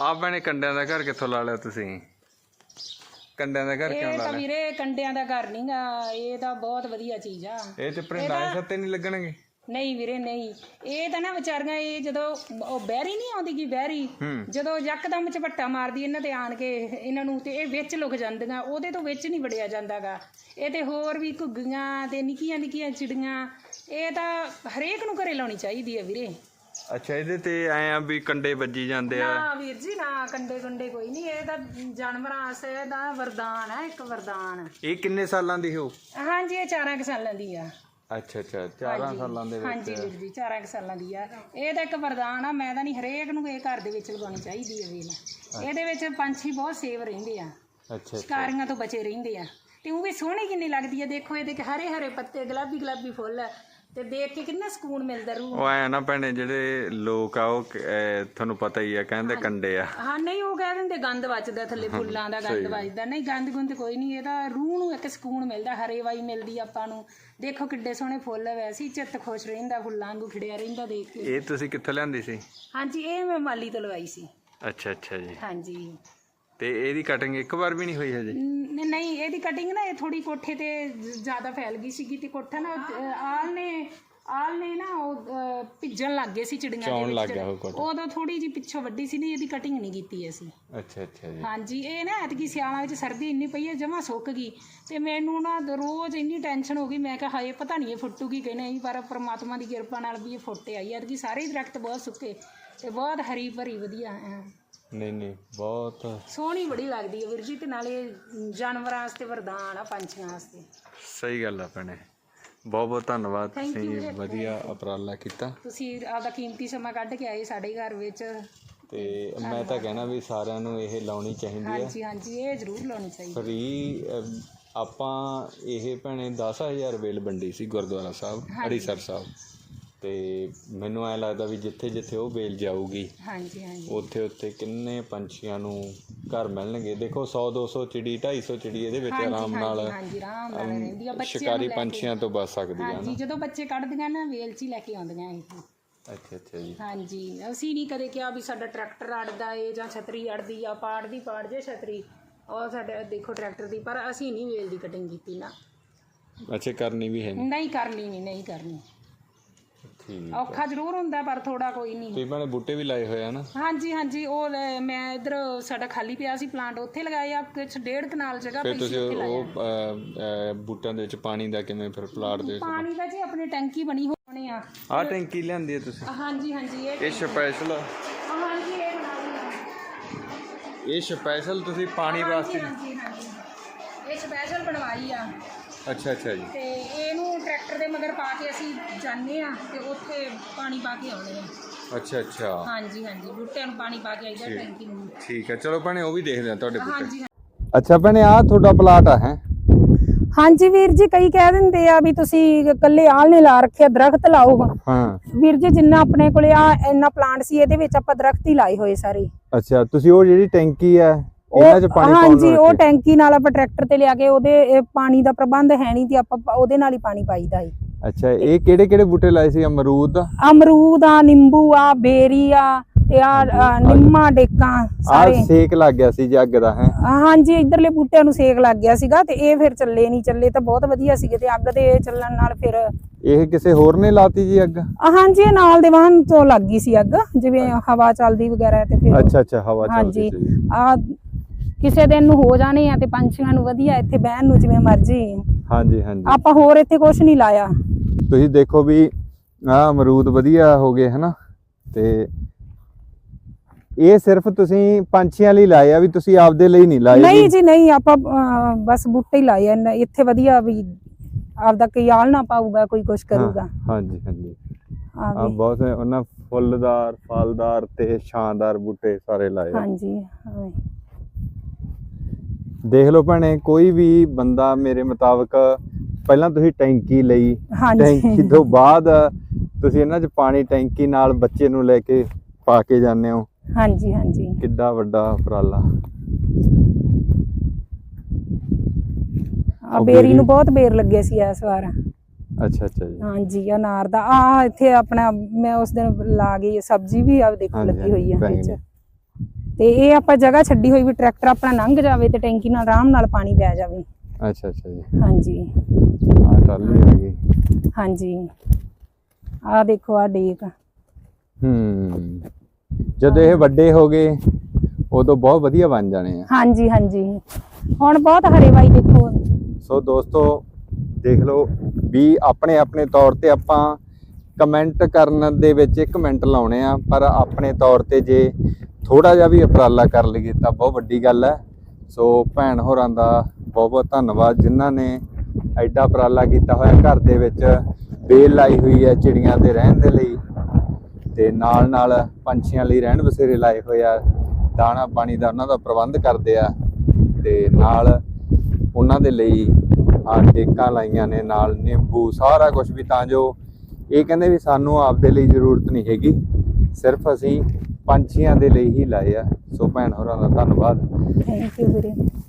ਆ ਭੈਣੇ ਕੰਡਿਆਂ ਦਾ ਘਰ ਕਿੱਥੋਂ ਲਾ ਲਿਆ ਤੁਸੀਂ? ਕੰਡਿਆਂ ਦਾ ਘਰ ਕਿਉਂ ਇਹ ਲਾ ਤਾਂ ਲਿਆ? ਵੀਰੇ ਕੰਡਿਆਂ ਦਾ ਘਰ ਨਹੀਂਗਾ ਇਹ ਤਾਂ ਬਹੁਤ ਵਧੀਆ ਚੀਜ਼ ਆ। ਇਹ ਤੇ ਪ੍ਰਿੰਡਾਂ ਸੱਤੇ ਨਹੀਂ ਲੱਗਣਗੇ? ਨਹੀਂ ਵੀਰੇ ਨਹੀਂ। ਇਹ ਤਾਂ ਨਾ ਵਿਚਾਰੀਆਂ ਇਹ ਜਦੋਂ ਉਹ ਬਹਿਰੀ ਨਹੀਂ ਆਉਂਦੀ ਕੀ ਬਹਿਰੀ ਜਦੋਂ ਯਕਦਮ ਝਪੱਟਾ ਮਾਰਦੀ ਇਹਨਾਂ ਤੇ ਆਣ ਕੇ ਇਹਨਾਂ ਨੂੰ ਤੇ ਇਹ ਵਿੱਚ ਲੁਕ ਜਾਂਦੀਆਂ। ਉਹਦੇ ਤੋਂ ਵਿੱਚ ਨਹੀਂ ਵੜਿਆ ਜਾਂਦਾਗਾ। ਇਹ ਤੇ ਹੋਰ ਵੀ ਘੁੱਗੀਆਂ ਤੇ ਨਿੱਕੀਆਂ ਨਿੱਕੀਆਂ ਚਿੜੀਆਂ। ਇਹ ਤਾਂ ਹਰੇਕ ਨੂੰ ਘਰੇ ਲਾਉਣੀ ਚਾਹੀਦੀ ਹੈ ਵੀਰੇ। ਅੱਛਾ ਇਹਦੇ ਤੇ ਐ ਆ ਵੀ ਕੰਡੇ ਵੱਜੀ ਜਾਂਦੇ ਆ। ਨਾ ਵੀਰ ਜੀ ਨਾ ਕੰਡੇ ਕੰਡੇ ਕੋਈ ਨਹੀਂ ਇਹ ਤਾਂ ਜਾਨਵਰਾਂ ਵਾਸਤੇ ਦਾ ਵਰਦਾਨ ਹੈ ਇੱਕ ਵਰਦਾਨ। ਇਹ ਕਿੰਨੇ ਸਾਲਾਂ ਦੀ ਹੋ? ਹਾਂਜੀ ਇਹ 4 ਕੁ ਸਾਲਾਂ ਦੀ ਆ। ਅੱਛਾ ਅੱਛਾ 4 ਸਾਲਾਂ ਦੇ ਵਿੱਚ ਹਾਂਜੀ ਵੀਰ ਜੀ 4 ਕੁ ਸਾਲਾਂ ਦੀ ਆ। ਇਹ ਤਾਂ ਇੱਕ ਵਰਦਾਨ ਆ ਮੈਂ ਤਾਂ ਨਹੀਂ ਹਰੇਕ ਨੂੰ ਇਹ ਘਰ ਦੇ ਵਿੱਚ ਲਗਾਉਣੀ ਚਾਹੀਦੀ ਹੈ ਵੇਲ। ਇਹਦੇ ਵਿੱਚ ਪੰਛੀ ਬਹੁਤ ਸੇਵ ਰਹਿੰਦੇ ਆ। ਅੱਛਾ ਸ਼ਿਕਾਰੀਆਂ ਤੋਂ ਬਚੇ ਰਹਿੰਦੇ ਆ। ਤੇ ਉਹ ਵੀ ਸੋਹਣੀ ਕਿੰਨੀ ਲੱਗਦੀ ਆ ਦੇਖੋ ਇਹਦੇ ਕਿ ਹਰੇ ਹਰੇ ਪੱਤੇ ਗੁਲਾਬੀ ਗੁਲਾਬੀ ਫੁੱਲ ਤੇ ਦੇਖ ਕੇ ਕਿੰਨਾ ਸਕੂਨ ਮਿਲਦਾ ਰੂਹ ਉਹ ਐ ਨਾ ਭੈਣੇ ਜਿਹੜੇ ਲੋਕ ਆ ਉਹ ਕ- ਅਹ ਤੁਹਾਨੂੰ ਪਤਾ ਹੀ ਆ ਕਹਿੰਦੇ ਕੰਡੇ ਆ। ਹਾਂ ਨਹੀਂ ਉਹ ਕਹਿ ਦਿੰਦੇ ਗੰਦ ਵੱਜਦਾ ਥੱਲੇ ਫੁੱਲਾਂ ਦਾ ਗੰਦ ਵੱਜਦਾ। ਨਹੀਂ ਗੰਦ ਗੁੰਦ ਕੋਈ ਨਹੀਂ ਇਹਦਾ ਰੂਹ ਨੂੰ ਇੱਕ ਸਕੂਨ ਮਿਲਦਾ ਹਰੇਵਾਈ ਮਿਲਦੀ ਆਪਾਂ ਨੂੰ। ਦੇਖੋ ਕਿੱਡੇ ਸੋਹਣੇ ਫੁੱਲ ਵੈਸੇ ਚਿੱਤ ਖੁਸ਼ ਰਹਿੰਦਾ ਫੁੱਲਾਂ ਵਾਂਗੂ ਖਿੜਿਆ ਰਹਿੰਦਾ ਦੇਖ ਕੇ। ਇਹ ਤੁਸੀਂ ਕਿੱਥੋਂ ਲਿਆਂਦੀ ਸੀ? ਹਾਂਜੀ ਇਹ ਮੈਂ ਮਾਲੀ ਤੋਂ ਲਵਾਈ ਸੀ। ਅੱਛਾ ਅੱਛਾ ਜੀ। ਹਾਂਜੀ। ਤੇ ਇਹਦੀ ਕਟਿੰਗ ਇੱਕ ਵਾਰ ਵੀ ਨਹੀਂ ਹੋਈ ਹਜੇ? ਨ- ਨਹੀਂ ਇਹਦੀ ਕਟਿੰਗ ਨਾ ਇਹ ਥੋੜੀ ਕੋਠੇ ਤੇ ਜ਼- ਜ਼ਿਆਦਾ ਫੈਲ ਗਈ ਸੀਗੀ ਤੇ ਕੋਠਾ ਨਾ ਅਹ, ਆਲ ਨੇ ਆਲ ਨੇ ਨਾ ਉਹ ਅਹ, ਭਿੱਜਣ ਲੱਗ ਗਏ ਸੀ ਚਿੜੀਆਂ ਦੇ ਚੌਣ ਲੱਗ ਵਿੱਚ ਗਿਆ ਉਹ ਕੋਠਾ। ਉਦੋਂ ਥੋੜੀ ਜੀ ਪਿੱਛੋਂ ਵੱਡੀ ਸੀ ਨਹੀਂ ਇਹਦੀ ਕਟਿੰਗ ਨਹੀਂ ਕੀਤੀ ਅਸੀਂ। ਅੱਛਾ ਅੱਛਾ ਜੀ। ਹਾਂਜੀ ਇਹ ਨਾ ਐਤਕੀ ਸਿਆਲਾਂ ਵਿੱਚ ਸਰਦੀ ਇੰਨੀ ਪਈ ਹੈ ਜਮਾ ਸੁੱਕ ਗਈ। ਤੇ ਮੈਨੂੰ ਨਾ ਰੋਜ਼ ਇੰਨੀ ਟੈਨਸ਼ਨ ਹੋ ਗਈ ਮੈਂ ਕਿਹਾ ਹਾਏ ਪਤਾ ਨਹੀਂ ਇਹ ਫੁੱਟੂਗੀ ਕਿ ਨਹੀਂ ਪਰ ਪ੍ਰਮਾਤਮਾ ਦੀ ਕਿਰਪਾ ਨਾਲ ਵੀ ਇਹ ਫੁੱਟ ਆਈ ਐਤਕੀ ਸਾਰੇ ਹੀ ਦਰਖਤ ਬਹੁਤ ਸੁੱਕੇ ਤੇ ਬਹੁਤ ਹਰੀ ਭਰੀ ਵਧੀਆ ਐਂ। ਨਹੀਂ ਨਹੀਂ ਬਹੁਤ। ਸੋਹਣੀ ਬੜੀ ਲੱਗਦੀ ਹੈ ਵੀਰ ਜੀ ਤੇ ਨਾਲੇ ਜਾਨਵਰਾਂ ਵਾਸਤੇ ਵਰਦਾਨ ਆ ਪੰਛੀਆਂ ਵਾਸਤੇ। ਸਹੀ ਗੱਲ ਆ ਭੈਣੇ। ਬਹੁਤ ਬਹੁਤ ਧੰਨਵਾਦ। ਤੁਸੀਂ ਵਧੀਆ ਉਪਰਾਲਾ ਕੀਤਾ। ਤੁਸੀਂ ਆਪਦਾ ਕੀਮਤੀ ਸਮਾਂ ਕੱਢ ਕੇ ਆਏ ਸਾਡੇ ਘਰ ਵਿੱਚ। ਤੇ ਮੈਂ ਤਾਂ ਕਹਿਣਾ ਵੀ ਸਾਰਿਆਂ ਨੂੰ ਇਹ ਲਾਉਣੀ ਚਾਹੀਦੀ ਹੈ ਹਾਂਜੀ ਹਾਂਜੀ ਇਹ ਜ਼ਰੂਰ ਲਾਉਣੀ ਚਾਹੀਦੀ। ਫਰੀ ਆਪਾਂ ਇਹ ਭੈਣੇ 10000 ਵੇਲ ਵੰਡੀ ਸੀ ਗੁਰਦੁਆਰਾ ਸਾਹਿਬ ਹਰੀਸਰ ਸਾਹਿਬ। ਤੇ ਮੈਨੂੰ ਐ ਲੱਗਦਾ ਵੀ ਜਿੱਥੇ ਜਿੱਥੇ ਉਹ ਵੇਲ ਜਾਊਗੀ ਹਾਂਜੀ ਹਾਂਜੀ। ਉੱਥੇ ਉੱਥੇ ਕਿੰਨੇ ਪੰਛੀਆਂ ਨੂੰ ਘਰ ਮਿਲਣਗੇ। ਦੇਖੋ 100 200 ਚਿੜੀ 250 ਚਿੜੀ ਇਹਦੇ ਵਿੱਚ ਆਰਾਮ ਨਾਲ ਹਾਂਜੀ ਆਰਾਮ ਨਾਲ ਰਹਿੰਦੀ ਆ। ਬੱਚੇ ਸ਼ਿਕਾਰੀ ਪੰਛੀਆਂ ਤੋਂ ਬਚ ਸਕਦੀ ਆ ਹਾਂਜੀ ਜਦੋਂ ਬੱਚੇ ਕੱਢਦੀਆਂ ਨਾ ਵੇਲ 'ਚ ਹੀ ਲੈ ਕੇ ਆਉਂਦੀਆਂ ਇਹ। ਅੱਛਾ ਅੱਛਾ ਜੀ। ਹਾਂਜੀ ਅਸੀਂ ਨਹੀਂ ਕਦੇ ਕਿਹਾ ਵੀ ਸਾਡਾ ਟਰੈਕਟਰ ਅੜਦਾ ਏ ਜਾਂ ਛਤਰੀ ਅੜਦੀ ਆ ਪਾੜਦੀ ਪਾੜ ਜੇ ਛਤਰੀ। ਉਹ ਸਾਡੇ ਦੇਖੋ ਟਰੈਕਟਰ ਦੀ ਪਰ ਅਸੀਂ ਨਹੀਂ ਵੇਲ ਦੀ ਕਟਿੰਗ ਕੀਤੀ ਨਾ। ਅੱਛਾ ਕਰਨੀ ਵੀ ਹੈ ਨਹੀਂ ਨਹੀਂ ਕਰਨੀ ਨਹੀਂ ਨਹੀਂ ਕਰਨੀ। ਠੀਕ ਔਖਾ ਜ਼ਰੂਰ ਹੁੰਦਾ ਪਰ ਥੋੜਾ ਕੋਈ ਨਹੀਂ। ਤੁਸੀਂ ਭੈਣੇ ਬੂਟੇ ਵੀ ਲਾਏ ਹੋਏ ਆ ਨਾ। ਹਾਂਜੀ ਹਾਂਜੀ ਉਹ ਲੈ- ਮੈਂ ਇਧਰ ਸਾਡਾ ਖਾਲੀ ਪਿਆ ਸੀ ਪਲਾਂਟ ਉੱਥੇ ਲਗਾਏ ਆ ਕੁਛ ਡੇਢ ਕਨਾਲ ਜਗ੍ਹਾ ਫਿਰ ਪਈ ਤੁਸੀਂ ਸੀ ਉੱਥੇ ਲਾਇਆ ਉਹ ਅਹ, ਅਹ, ਬੂਟਿਆਂ ਦੇ ਵਿੱਚ ਪਾਣੀ ਦਾ ਕਿਵੇਂ ਫਿਰ ਪਲਾਟ ਦੇ ਪਾਣੀ ਦਾ ਜੀ ਆਪਣੀ ਟੈਂਕੀ ਬਣੀ ਹੋਣੀ ਆ। ਆਹ ਟੈਂਕੀ ਲਿਆਂਦੀ ਹੈ ਤੁਸੀਂ। ਹਾਂਜੀ ਹਾਂਜੀ ਇਹ ਇਹ ਸਪੈਸ਼ਲ ਹਾਂਜੀ ਇਹ ਬਣਾ ਲਈ ਆ। ਇਹ ਸਪੈਸ਼ਲ ਤੁਸੀਂ ਪਾਣੀ ਵਾਸਤੇ ਹਾਂਜੀ ਹਾਂਜੀ। ਇਹ ਸਪੈਸ਼ਲ ਬਣਵਾਈ ਆ। ਅੱਛਾ ਅੱਛਾ ਜੀ। ਤੇ ਇਹਨੂੰ ਟਰੈਕਟਰ ਦੇ ਮਗਰ ਪਾ ਕੇ ਅਸੀਂ ਜਾਂਦੇ ਆ ਤੇ ਉੱਥੇ ਪਾਣੀ ਪਾ ਕੇ ਆਉਂਦੇ ਆ ਅੱਛਾ ਅੱਛਾ। ਹਾਂਜੀ ਹਾਂਜੀ ਬੂਟਿਆਂ ਨੂੰ ਪਾਣੀ ਪਾ ਕੇ ਆਈਦਾ ਟੈਂਕੀ ਨੂੰ। ਠੀਕ ਹੈ ਚਲੋ ਭੈਣੇ ਉਹ ਵੀ ਦੇਖਦੇ ਆ ਤੁਹਾਡੇ ਬੂਟੇ। ਹਾਂਜੀ ਅੱਛਾ ਭੈਣੇ ਆਹ ਤੁਹਾਡਾ ਪਲਾਟ ਆ ਹੈ? ਹਾਂਜੀ ਵੀਰ ਜੀ ਕਈ ਕਹਿ ਦਿੰਦੇ ਆ ਵੀ ਤੁਸੀਂ ਇਕੱਲੇ ਆਲ ਨੇ ਲਾ ਰੱਖਿਆ ਦਰਖਤ ਲਾਓ ਹਾਂ। ਵੀਰ ਜੀ ਜਿੰਨਾ ਆਪਣੇ ਕੋਲੇ ਆ ਇੰਨਾ ਪਲਾਂਟ ਸੀ ਇਹਦੇ ਵਿੱਚ ਆਪਾਂ ਦਰਖਤ ਹੀ ਲਾਏ ਹੋਏ ਸਾਰੇ। ਅੱਛਾ ਤੁਸੀਂ ਉਹ ਜਿਹੜੀ ਟੈਂਕੀ ਹੈ ਇਹਨਾਂ 'ਚ ਪਾਣੀ ਪਾਉਣ ਹਾਂਜੀ ਉਹ ਟੈਂਕੀ ਨਾਲ ਆਪਾਂ ਟਰੈਕਟਰ ਤੇ ਲਿਆ ਕੇ ਉਹਦੇ ਪਾਣੀ ਦਾ ਪ੍ਰਬੰਧ ਹੈ ਨਹੀਂ ਤੇ ਆਪਾਂ ਉਹਦੇ ਨਾਲ ਹੀ ਪਾਣੀ ਪਾਈਦਾ ਏ ਅੱਛਾ ਇਹ ਕਿਹੜੇ ਕਿਹੜੇ ਬੂਟੇ ਲਾਏ ਸੀ? ਅਮਰੂਦ? ਅਮਰੂਦ ਆ ਨਿੰਬੂ ਆ ਬੇਰੀ ਆ ਤੇ ਆ ਨਿੰਮਾ ਡੇਕਾਂ ਸਾਰੇ। ਸੇਕ ਲੱਗ ਗਿਆ ਸੀ ਜੱਗ ਦਾ ਹੈ? ਹਾਂਜੀ ਇਧਰਲੇ ਬੂਟਿਆਂ ਨੂੰ ਸੇਕ ਲੱਗ ਗਿਆ ਸੀਗਾ ਤੇ ਇਹ ਫਿਰ ਚੱਲੇ ਨਹੀਂ ਚੱਲੇ ਤਾਂ ਬਹੁਤ ਵਧੀਆ ਸੀਗੇ ਤੇ ਅੱਗ ਦੇ ਚੱਲਣ ਨਾਲ ਫਿਰ ਇਹ ਕਿਸੇ ਹੋਰ ਨੇ ਲਾਤੀ ਜੀ ਅੱਗ? ਆ ਹਾਂਜੀ ਇਹ ਨਾਲ ਦੇ ਵਾਹਨ ਤੋਂ ਲੱਗ ਗਈ ਸੀ ਅੱਗ ਜਿਵੇਂ ਹਵਾ ਚੱਲਦੀ ਵਗੈਰਾ ਤੇ ਫਿਰ ਅੱਛਾ ਅੱਛਾ ਹਵਾ ਚੱਲਦੀ ਹਾਂਜੀ। ਆ ਕਿਸੇ ਦਿਨ ਨੂੰ ਹੋ ਜਾਣੇ ਆ ਤੇ ਪੰਛੀਆਂ ਨੂੰ ਵਧੀਆ ਇੱਥੇ ਬਹਿਣ ਨੂੰ ਜਿਵੇਂ ਮਰਜ਼ੀ। ਹਾਂਜੀ ਹਾਂਜੀ। ਆਪਾਂ ਹੋਰ ਇੱਥੇ ਕੁਝ ਨਹੀਂ ਲਾਇਆ। ਤੁਸੀਂ ਦੇਖੋ ਵੀ ਆ ਅਮਰੂਦ ਵਧੀਆ ਹੋ ਗਏ ਹਨਾ? ਤੇ ਇਹ ਸਿਰਫ ਤੁਸੀਂ ਪੰਛੀਆਂ ਲਈ ਲਾਏ ਆ ਵੀ ਤੁਸੀਂ ਆਪਦੇ ਲਈ ਨਹੀਂ ਲਾਏ ਨਹੀਂ ਜੀ ਨਹੀਂ ਆਪਾਂ ਬਸ ਬੂਟੇ ਹੀ ਲਾਏ ਆ। ਇੱਥੇ ਵਧੀਆ ਵੀ ਆਪਦਾ ਕੋਈ ਆਲ ਨਾ ਪਾਊਗਾ ਕੋਈ ਕੁਛ ਕਰੂਗਾ। ਹਾਂਜੀ ਹਾਂਜੀ। ਆ ਬਹੁਤ ਉਹਨਾਂ ਫੁੱਲਦਾਰ ਫਲਦਾਰ ਤੇ ਛਾਂਦਾਰ ਬੂਟੇ ਸਾਰੇ ਲਾਏ ਹਾਂਜੀ ਹਾਂ। ਦੇਖ ਲਓ ਭੈਣੇ ਕੋਈ ਵੀ ਬੰਦਾ ਮੇਰੇ ਮੁਤਾਬਕ ਪਹਿਲਾਂ ਤੁਸੀਂ ਟੈਂਕੀ ਲਈ ਟੈਂਕੀ ਤੋਂ ਬਾਅਦ ਤੁਸੀਂ ਇਹਨਾਂ 'ਚ ਪਾਣੀ ਟੈਂਕੀ ਨਾਲ ਬੱਚੇ ਨੂੰ ਲੈ ਕੇ ਪਾ ਕੇ ਜਾਂਦੇ ਹੋ। ਹਾਂਜੀ ਹਾਂਜੀ। ਕਿੱਡਾ ਵੱਡਾ ਉਪਰਾਲਾ। ਆ ਬੇਰੀ ਨੂੰ ਬਹੁਤ ਬੇਰ ਲੱਗੇ ਸੀ ਇਸ ਵਾਰ। ਅੱਛਾ ਅੱਛਾ ਜੀ। ਹਾਂਜੀ ਅਨਾਰ ਦਾ। ਆ ਇੱਥੇ ਆਪਣਾ ਮੈਂ ਉਸ ਦਿਨ ਲਾ ਗਈ ਸਬਜ਼ੀ ਵੀ ਆ ਦੇਖੋ ਲੱਗੀ ਹੋਈ ਆ ਵਿੱਚ। ਤੇ ਇਹ ਆਪਾਂ ਜਗ੍ਹਾ ਛੱਡੀ ਹੋਈ ਵੀ ਟਰੈਕਟਰ ਆਪਣਾ ਲੰਘ ਜਾਵੇ ਤੇ ਟੈਂਕੀ ਨਾਲ ਆਰਾਮ ਨਾਲ ਪਾਣੀ ਪੈ ਜਾਵੇ। ਅੱਛਾ ਅੱਛਾ ਜੀ। ਹਾਂਜੀ। ਆ ਟਰਾਲੀ ਆ ਗਈ ਹਾਂਜੀ। ਆਹ ਦੇਖੋ ਆ ਡੇਕ। ਹੂੰ। ਜਦੋਂ ਇਹ ਵੱਡੇ ਹੋ ਗਏ ਉਦੋਂ ਬਹੁਤ ਵਧੀਆ ਬਣ ਜਾਣੇ ਆ। ਹਾਂਜੀ ਹਾਂਜੀ। ਹੁਣ ਬਹੁਤ ਹਰੇ ਬਾਈ ਦੇਖੋ। ਸੋ ਦੋਸਤੋ ਦੇਖ ਲਓ ਵੀ ਆਪਣੇ ਆਪਣੇ ਤੌਰ ਤੇ ਆਪਾਂ ਕਮੈਂਟ ਕਰਨ ਦੇ ਵਿੱਚ ਇੱਕ ਮਿੰਟ ਲਾਉਣੇ ਆ ਪਰ ਆਪਣੇ ਤੌਰ ਤੇ ਜੇ ਥੋੜਾ ਜਿਹਾ ਵੀ ਉਪਰਾਲਾ ਕਰ ਲਈਏ ਤਾਂ ਬਹੁਤ ਵੱਡੀ ਗੱਲ ਹੈ। ਸੋ ਭੈਣ ਹੋਰਾਂ ਦਾ ਬਹੁਤ ਬਹੁਤ ਧੰਨਵਾਦ ਜਿਨ੍ਹਾਂ ਨੇ ਐਡਾ ਉਪਰਾਲਾ ਕੀਤਾ ਹੋਇਆ ਘਰ ਦੇ ਵਿੱਚ। ਬੇਲ ਲਾਈ ਹੋਈ ਹੈ ਚਿੜੀਆਂ ਦੇ ਰਹਿਣ ਦੇ ਲਈ ਤੇ ਨਾਲ ਨਾਲ ਪੰਛੀਆਂ ਲਈ ਰਹਿਣ ਬਸੇਰੇ ਲਾਏ ਹੋਏ ਆ। ਦਾਣਾ ਪਾਣੀ ਦਾ ਉਹਨਾਂ ਦਾ ਪ੍ਰਬੰਧ ਕਰਦੇ ਆ ਤੇ ਨਾਲ ਉਹਨਾਂ ਦੇ ਲਈ ਆ ਡੇਕਾਂ ਲਾਈਆਂ ਨੇ, ਨਾਲ ਨਿੰਬੂ, ਸਾਰਾ ਕੁਝ ਵੀ ਤਾਂ ਜੋ ਇਹ ਕਹਿੰਦੇ ਵੀ ਸਾਨੂੰ ਆਪਦੇ ਲਈ ਜ਼ਰੂਰਤ ਨਹੀਂ ਹੈਗੀ। ਸਿਰਫ ਅਸੀਂ ਪੰਛੀਆਂ ਦੇ ਲਈ ਹੀ ਲਾਏ ਆ। ਸੋ ਭੈਣ ਹੋਰਾਂ ਦਾ ਧੰਨਵਾਦ। ਥੈਂਕ ਯੂ ਵੀਰੇ।